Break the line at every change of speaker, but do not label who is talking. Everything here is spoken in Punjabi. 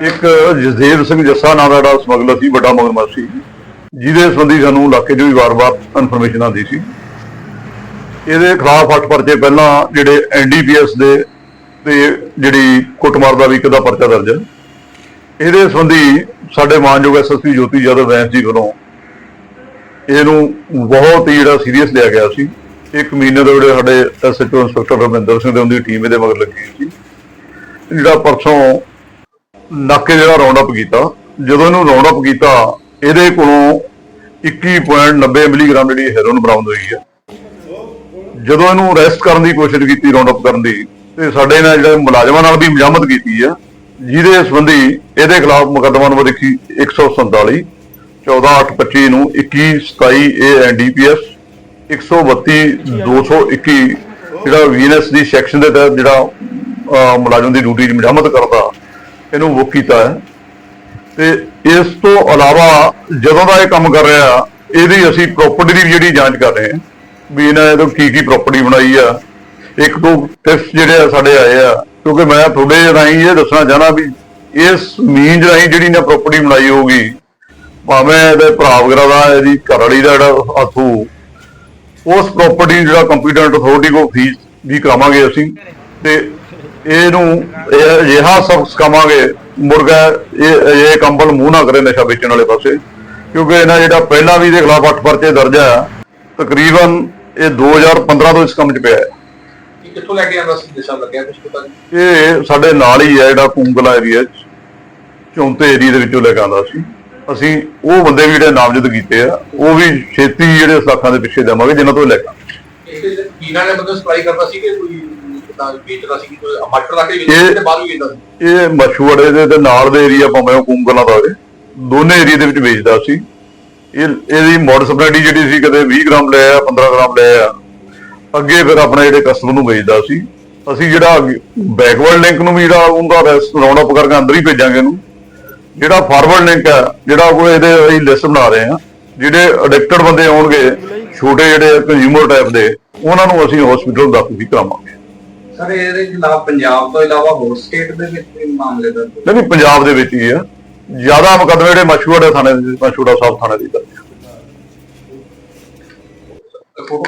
ਇੱਕ ਜਸਦੇਵ ਸਿੰਘ ਜੱਸਾ ਨਾਂ ਦਾ ਜਿਹੜਾ ਸਮਗਲਰ ਸੀ, ਵੱਡਾ ਮਗਰਮੱਛ। ਸੀ ਜਿਹਦੇ ਸੰਬੰਧੀ ਸਾਨੂੰ ਇਲਾਕੇ ਚ ਵੀ ਵਾਰ-ਵਾਰ ਇਨਫੋਰਮੇਸ਼ਨ ਆਉਂਦੀ ਸੀ। ਇਹਦੇ ਖਿਲਾਫ ਅੱਠ ਪਰਚੇ ਪਹਿਲਾਂ ਜਿਹੜੇ ਐਨਡੀਪੀਐਸ ਦੇ ਤੇ ਜਿਹੜੀ ਕੁੱਟਮਾਰ ਦਾ ਵੀ ਇੱਕ ਦਾ ਪਰਚਾ ਦਰਜ ਹੈ। ਇਹਦੇ ਸੰਬੰਧੀ ਸਾਡੇ ਮਾਨਯੋਗ ਐਸਐਸਪੀ ਜੋਤੀ ਯਾਦਵ ਵੈਂਸ ਜੀ ਵੱਲੋਂ ਇਹਨੂੰ ਬਹੁਤ ਹੀ ਜਿਹੜਾ ਸੀਰੀਅਸ ਲਿਆ ਗਿਆ ਸੀ। ਇੱਕ ਮਹੀਨੇ ਦੇ ਜਿਹੜੇ ਸਾਡੇ ਐਸਐਚਓ ਇੰਸਪੈਕਟਰ ਰਮਿੰਦਰ ਸਿੰਘ ਦੇ ਉਹਦੀ ਟੀਮ ਇਹਦੇ ਮਗਰ ਲੱਗੀ ਸੀ। ਜਿਹੜਾ ਪਰਸੋਂ ਨਾਕੇ ਜਿਹੜਾ ਰਾਉਂਡ ਅਪ ਕੀਤਾ, ਜਦੋਂ ਇਹਨੂੰ ਰਾਉਂਡ ਅਪ ਕੀਤਾ, ਇਹਦੇ ਕੋਲੋਂ 21.90 ਮਿਲੀਗ੍ਰਾਮ ਜਿਹੜੀ ਹੈਰੋਇਨ ਬਰਾਮਦ ਹੋਈ ਹੈ। ਜਦੋਂ ਇਹਨੂੰ ਅਰੈਸਟ ਕਰਨ ਦੀ ਕੋਸ਼ਿਸ਼ ਕੀਤੀ ਰਾਉਂਡ ਅਪ ਕਰਨ ਦੀ, ਤੇ ਸਾਡੇ ਨਾਲ ਜਿਹੜੇ ਮੁਲਾਜ਼ਮਾਂ ਨਾਲ ਵੀ ਮਜਾਮਤ ਕੀਤੀ ਹੈ, ਜਿਹਦੇ ਸੰਬੰਧੀ ਇਹਦੇ ਖਿਲਾਫ ਮੁਕੱਦਮਾ ਨੰਬਰ 147 14825 ਨੂੰ 2127 ਏ ਐਨਡੀਪੀਐਸ 132 221 ਜਿਹੜਾ ਵੀਐਨਐਸ ਦੀ ਸੈਕਸ਼ਨ ਦੇ ਤਹਿਤ ਜਿਹੜਾ ਮੁਲਾਜ਼ਮ ਦੀ ਡਿਊਟੀ 'ਚ ਮਜਾਮਤ ਕਰਦਾ, ਇਹਨੂੰ ਬੁੱਕ ਕੀਤਾ ਹੈ। ਤੇ ਇਸ ਤੋਂ ਇਲਾਵਾ ਜਦੋਂ ਦਾ ਇਹ ਕੰਮ ਕਰ ਰਿਹਾ, ਇਹਦੀ ਅਸੀਂ ਪ੍ਰਾਪਰਟੀ ਦੀ ਵੀ ਜਿਹੜੀ ਜਾਂਚ ਕਰ ਰਹੇ ਹਾਂ, ਵੀ ਇਹਨਾਂ ਤੋਂ ਕੀ ਕੀ ਪ੍ਰਾਪਰਟੀ ਬਣਾਈ ਆ। ਇੱਕ ਦੋ ਟੈਸਟ ਜਿਹੜੇ ਆ ਸਾਡੇ ਆਏ ਆ, ਕਿਉਂਕਿ ਮੈਂ ਤੁਹਾਡੇ ਰਾਹੀਂ ਇਹ ਦੱਸਣਾ ਚਾਹਨਾ ਵੀ ਇਸ ਮੀਨ ਰਾਹੀਂ ਜਿਹੜੀ ਨੇ ਪ੍ਰਾਪਰਟੀ ਬਣਾਈ ਹੋਊਗੀ, ਭਾਵੇਂ ਇਹਦੇ ਭਰਾ ਵਗੈਰਾ ਦਾ, ਇਹਦੀ ਘਰ ਵਾਲੀ ਦਾ ਜਿਹੜਾ ਹੱਥੂ ਉਸ ਪ੍ਰਾਪਰਟੀ ਜਿਹੜਾ ਕੰਪੀਟੈਂਟ ਅਥਾਰਟੀ ਕੋ ਫੀਸ ਵੀ ਕਰਾਵਾਂਗੇ ਅਸੀਂ। ਤੇ ਇਹਨੂੰ ਇਹ ਅਜਿਹਾ ਸਬਕ ਸਿਖਾਵਾਂਗੇ। ਮੁਰਗਾ ਇਹ ਇਹ ਕੰਬਲ ਮੂੰਹ ਨਾ ਕਰੇ ਨਸ਼ਾ ਵੇਚਣ ਵਾਲੇ ਪਾਸੇ। ਕਿਉਂਕਿ ਇਹਨਾਂ ਜਿਹੜਾ ਪਹਿਲਾਂ ਵੀ ਦੇ ਖਿਲਾਫ ਅੱਠ ਪਰਚੇ ਦਰਜ ਆ ਤਕਰੀਬਨ ਇਹ 2015 ਤੋਂ ਇਸ ਕੰਮ 'ਚ ਪਿਆ ਹੈ।
ਕਿੱਥੋਂ ਲੈ ਕੇ ਆਉਂਦਾ ਸੀ? ਦਿਸ਼ਾ ਲੱਗਿਆ ਕੁਝ ਪਤਾ ਨਹੀਂ।
ਇਹ ਸਾਡੇ ਨਾਲ ਹੀ ਹੈ ਜਿਹੜਾ ਕੁੰਗਲਾ ਏਰੀਆ 'ਚ ਚੌਂਤੇ ਏਰੀਆ ਦੇ ਵਿੱਚੋਂ ਲੈ ਕੇ ਆਉਂਦਾ ਸੀ। ਅਸੀਂ ਉਹ ਬੰਦੇ ਵੀ ਜਿਹੜੇ ਨਾਮਜ਼ਦ ਕੀਤੇ ਆ ਉਹ ਵੀ ਛੇਤੀ ਜਿਹੜੇ ਸਾਖਾਂ ਦੇ ਪਿੱਛੇ ਦੇਵਾਂਗੇ ਜਿਨ੍ਹਾਂ ਤੋਂ ਲੈ ਕੇ।
ਇਹ ਨੇ ਬੰਦੇ ਸਪਲਾਈ ਕਰਦਾ ਸੀ ਕਿ ਕੋਈ ਕਿਤਾ ਵੇਚਦਾ ਸੀ ਕੋਈ ਮਟਰ ਲਾ ਕੇ
ਇਹ-
ਵੇਚਦਾ ਤੇ ਬਾਹਰ ਵੀ ਵੇਚਦਾ ਸੀ।
ਇਹ ਮਸ਼ਹੂੜੇ ਦੇ ਤੇ ਨਾਲ ਦੇ ਏਰੀਆ ਭਾਵੇਂ ਉਹ ਕੁੰਗਲਾ ਦਾ ਹੋਵੇ ਦੋਨੇ ਏਰੀਆ ਦੇ ਵਿੱਚ ਵੇਚਦਾ ਸੀ। ਇਹ ਇਹਦੀ ਮੋਡ ਸਪਲਾਈ ਜਿਹੜੀ ਸੀ ਕਦੇ 20 ਗ੍ਰਾਮ ਲੈ ਆ 15 ਗ੍ਰਾਮ ਲੈ ਆ ਅੱਗੇ ਫਿਰ ਆਪਣੇ ਜਿਹੜੇ ਕਸਟਮਰ ਨੂੰ ਵੇਚਦਾ ਸੀ। ਅਸੀਂ ਜਿਹੜਾ ਬੈਕਵਰਡ ਲਿੰਕ ਨੂੰ ਵੀ ਜਿਹੜਾ ਉਹਦਾ ਰਾਉਂਡ ਅਪ ਕਰਕੇ ਅੰਦਰ ਹੀ ਭੇਜਾਂਗੇ ਇਹਨੂੰ। ਜਿਹੜਾ ਫਾਰਵਰਡ ਲਿੰਕ ਹੈ ਜਿਹੜਾ ਉਹ ਇਹਦੇ ਅਸੀਂ ਲਿਸਟ ਬਣਾ ਰਹੇ ਹਾਂ। ਜਿਹੜੇ ਐਡਿਕਟਡ ਬੰਦੇ ਆਉਣਗੇ ਛੋਟੇ ਜਿਹੜੇ ਕੰਜ਼ਿਊਮਰ ਟਾਈਪ ਦੇ ਉਹਨਾਂ ਨੂੰ ਅਸੀਂ ਹਸਪੀਟਲ ਦਾਖਲ ਵੀ ਕਰਾਵਾਂਗੇ।
ਸਰ ਇਹਦੇ ਖਿਲਾਫ ਪੰਜਾਬ ਤੋਂ ਇਲਾਵਾ ਹੋਰ ਸਟੇਟ ਦੇ ਵਿੱਚ ਵੀ ਮਾਮਲੇ ਦਰਜ
ਨਹੀਂ ਨਹੀਂ ਪੰਜਾਬ ਦੇ ਵਿੱਚ ਹੀ ਆ ਜ਼ਿਆਦਾ ਮੁਕੱਦਮੇ ਜਿਹੜੇ ਮਸ਼ਹੂਰ ਥਾਣੇ ਦੇ ਮਸ਼ਹੂਰਾ ਸਾਹਿਬ ਥਾਣੇ ਦੀ ਦਰਜ ਆ।
ਫੋਟੋ